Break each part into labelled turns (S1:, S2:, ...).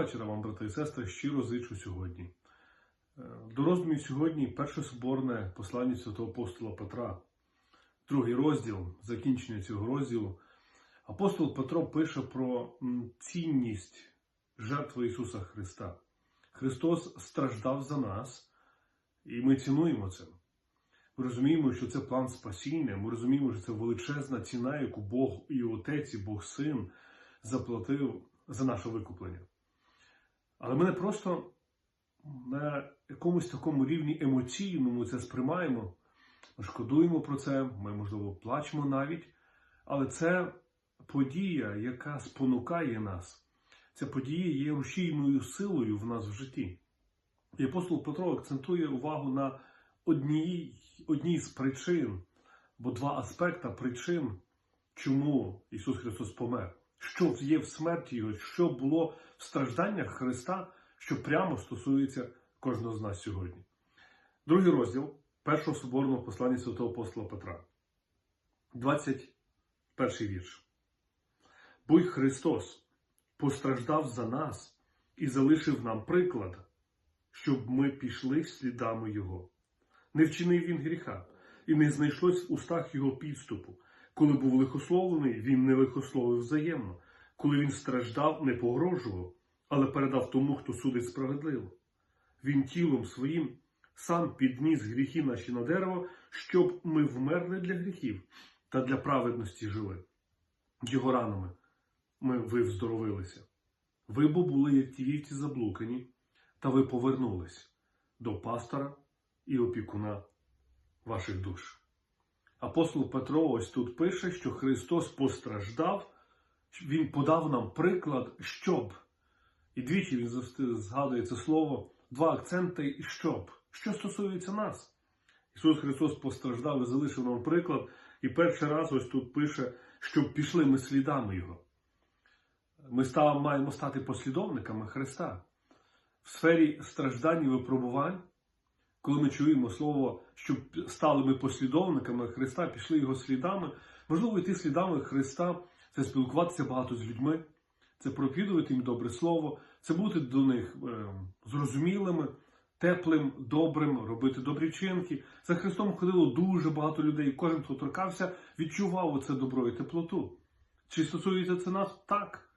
S1: Доброго вечора вам, брати і сестри. Щиро зичу сьогодні. Е, До роздумів сьогодні перше соборне послання святого апостола Петра, другий розділ, закінчення цього розділу. Апостол Петро пише про цінність жертви Ісуса Христа. Христос страждав за нас, і ми цінуємо це. Ми розуміємо, що це план спасіння, ми розуміємо, що це величезна ціна, яку Бог і Отець, і Бог Син заплатив за наше викуплення. Але ми не просто на якомусь такому рівні емоційному це сприймаємо, шкодуємо про це, ми, можливо, плачемо навіть, але це подія, яка спонукає нас. Ця подія є рушійною силою в нас в житті. І апостол Петро акцентує увагу на одній, одній з причин, бо два аспекта причин, чому Ісус Христос помер. Що є в смерті Його, що було в стражданнях Христа, що прямо стосується кожного з нас сьогодні. Другий розділ першого соборного послання святого апостола Петра. 21 вірш. Бо й Христос постраждав за нас і залишив нам приклад, щоб ми пішли слідами Його. Не вчинив він гріха, і не знайшлось в устах його підступу. Коли був лихословлений, він не лихословив взаємно. Коли він страждав, не погрожував, але передав тому, хто судить справедливо. Він тілом своїм сам підніс гріхи наші на дерево, щоб ми вмерли для гріхів та для праведності жили. Його ранами ми ви вздоровилися. Ви бо були, як ті вівці заблукані, та ви повернулись до пастора і опікуна ваших душ. Апостол Петро ось тут пише, що Христос постраждав, Він подав нам приклад, щоб. І двічі він згадує це слово, два акценти і щоб. Що стосується нас? Ісус Христос постраждав і залишив нам приклад, і перший раз ось тут пише, щоб пішли ми слідами Його. Ми став, маємо стати послідовниками Христа. В сфері страждань і випробувань коли ми чуємо слово, щоб стали ми послідовниками Христа, пішли його слідами, можливо, йти слідами Христа це спілкуватися багато з людьми, це проповідувати їм добре слово, це бути до них е, зрозумілими, теплим, добрим, робити добрі чинки. За Христом ходило дуже багато людей, кожен, хто торкався, відчував оце добро і теплоту. Чи стосується це нас? Так.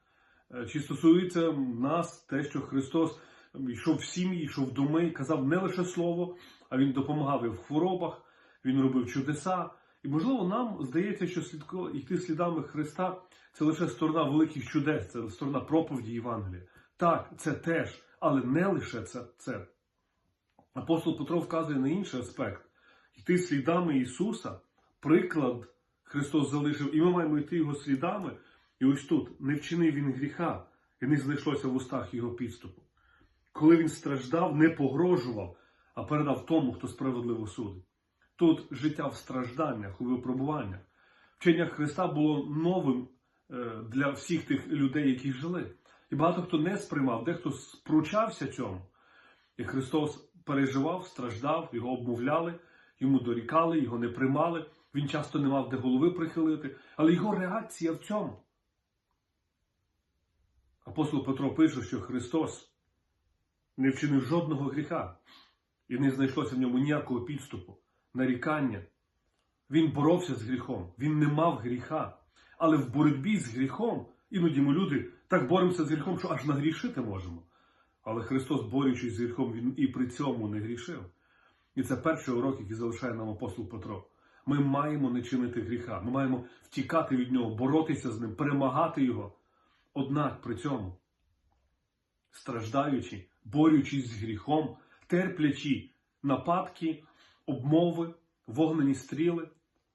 S1: Е, Чи стосується нас те, що Христос йшов в сім'ї, йшов в доми, казав не лише слово, а він допомагав і в хворобах, він робив чудеса. І, можливо, нам здається, що слідко йти слідами Христа це лише сторона великих чудес, це сторона проповіді Євангелія. Так, це теж, але не лише це. це. Апостол Петро вказує на інший аспект: йти слідами Ісуса, приклад Христос залишив, і ми маємо йти Його слідами. І ось тут не вчинив він гріха, і не знайшлося в устах його підступу. Коли він страждав, не погрожував, а передав тому, хто справедливо судить. Тут життя в стражданнях, у випробуваннях. Вчення Христа було новим е, для всіх тих людей, які жили. І багато хто не сприймав, дехто спручався цьому. І Христос переживав, страждав, його обмовляли, йому дорікали, його не приймали. Він часто не мав де голови прихилити, але його реакція в цьому. Апостол Петро пише, що Христос не вчинив жодного гріха, і не знайшлося в ньому ніякого підступу, нарікання. Він боровся з гріхом, він не мав гріха. Але в боротьбі з гріхом, іноді ми люди так боремося з гріхом, що аж нагрішити можемо. Але Христос, борючись з гріхом, Він і при цьому не грішив. І це перший урок, який залишає нам апостол Петро. Ми маємо не чинити гріха, ми маємо втікати від нього, боротися з ним, перемагати його. Однак при цьому, страждаючи, борючись з гріхом, терплячи нападки, обмови, вогнені стріли,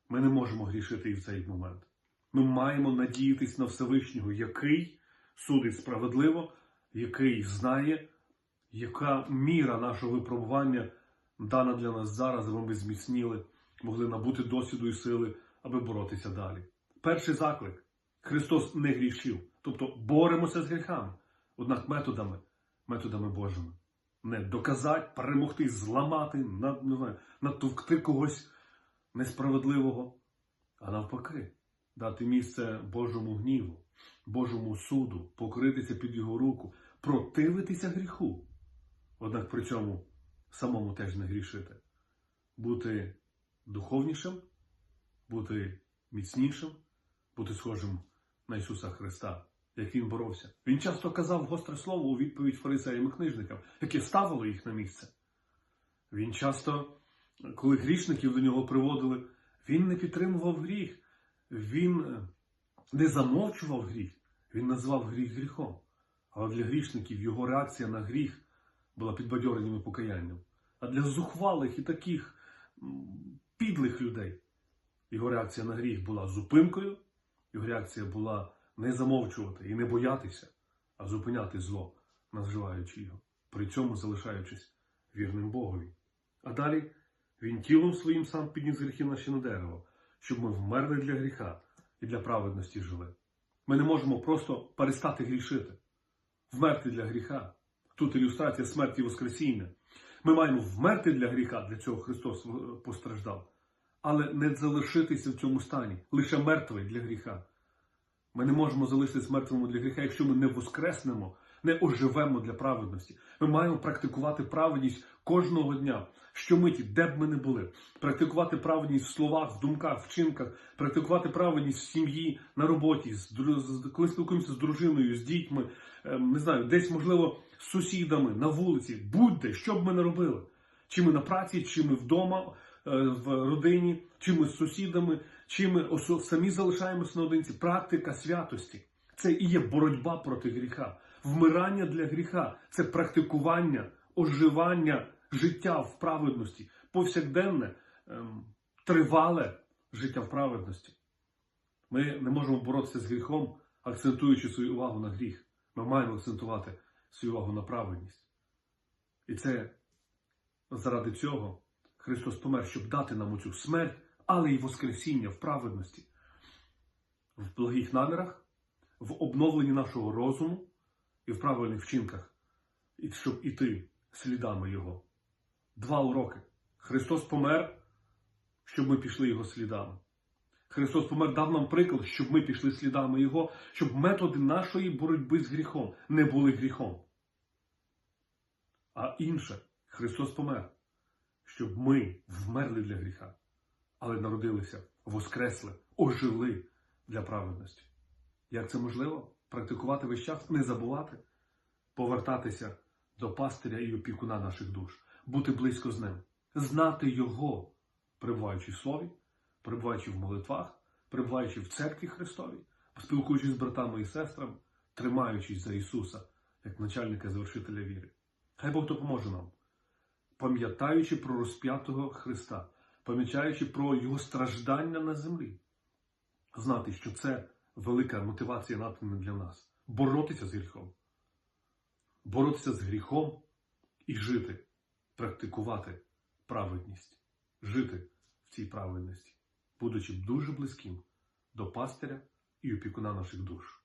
S1: ми не можемо грішити і в цей момент. Ми маємо надіятись на Всевишнього, який судить справедливо, який знає, яка міра нашого випробування дана для нас зараз, аби ми зміцніли, могли набути досвіду і сили, аби боротися далі. Перший заклик Христос не грішив, тобто боремося з гріхами, однак методами, методами Божими. не доказати, перемогти, зламати, на- не знаю, натовкти когось несправедливого, а навпаки, дати місце Божому гніву, Божому суду, покритися під його руку, противитися гріху. Однак при цьому самому теж не грішити, бути духовнішим, бути міцнішим, бути схожим на Ісуса Христа, як Він боровся. Він часто казав гостре слово у відповідь фарисеям і книжникам, яке ставило їх на місце. Він часто, коли грішників до нього приводили, він не підтримував гріх, він е, не замовчував гріх, він назвав гріх гріхом. Але для грішників його реакція на гріх була підбадьоренням і покаянням. А для зухвалих і таких підлих людей його реакція на гріх була зупинкою, його реакція була не замовчувати і не боятися, а зупиняти зло, називаючи його, при цьому залишаючись вірним Богові. А далі він тілом своїм сам підніс гріхи наші на дерево, щоб ми вмерли для гріха і для праведності жили. Ми не можемо просто перестати грішити, вмерти для гріха. Тут ілюстрація смерті Воскресіння. Ми маємо вмерти для гріха, для цього Христос постраждав, але не залишитися в цьому стані, лише мертвий для гріха. Ми не можемо залишитись мертвими для гріха, якщо ми не воскреснемо, не оживемо для праведності. Ми маємо практикувати праведність кожного дня, щомиті, де б ми не були. Практикувати праведність в словах, в думках, вчинках, практикувати праведність в сім'ї, на роботі, з, коли спілкуємося з дружиною, з дітьми, ем, не знаю, десь, можливо, з сусідами, на вулиці, будь-де, що б ми не робили. Чи ми на праці, чи ми вдома, е, в родині, чи ми з сусідами, чи ми самі залишаємося наодинці. Практика святості. Це і є боротьба проти гріха. Вмирання для гріха це практикування, оживання життя в праведності, повсякденне, ем, тривале життя в праведності. Ми не можемо боротися з гріхом, акцентуючи свою увагу на гріх. Ми маємо акцентувати свою увагу на праведність. І це заради цього Христос помер, щоб дати нам оцю смерть, але й Воскресіння в праведності, в благих намірах, в обновленні нашого розуму і в правильних вчинках, і щоб іти слідами Його. Два уроки. Христос помер, щоб ми пішли Його слідами. Христос помер дав нам приклад, щоб ми пішли слідами Його, щоб методи нашої боротьби з гріхом не були гріхом. А інше, Христос помер, щоб ми вмерли для гріха, але народилися, воскресли, ожили для праведності. Як це можливо? Практикувати весь час, не забувати, повертатися до пастиря і опікуна наших душ, бути близько з ним, знати Його, перебуваючи в слові, перебуваючи в молитвах, перебуваючи в церкві Христовій, спілкуючись з братами і сестрами, тримаючись за Ісуса, як начальника завершителя віри. Хай Бог допоможе нам, пам'ятаючи про розп'ятого Христа, пам'ятаючи про Його страждання на землі, знати, що це велика мотивація натхнення для нас. Боротися з гріхом. Боротися з гріхом і жити, практикувати праведність, жити в цій праведності, будучи дуже близьким до пастиря і опікуна наших душ.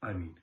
S1: Амінь.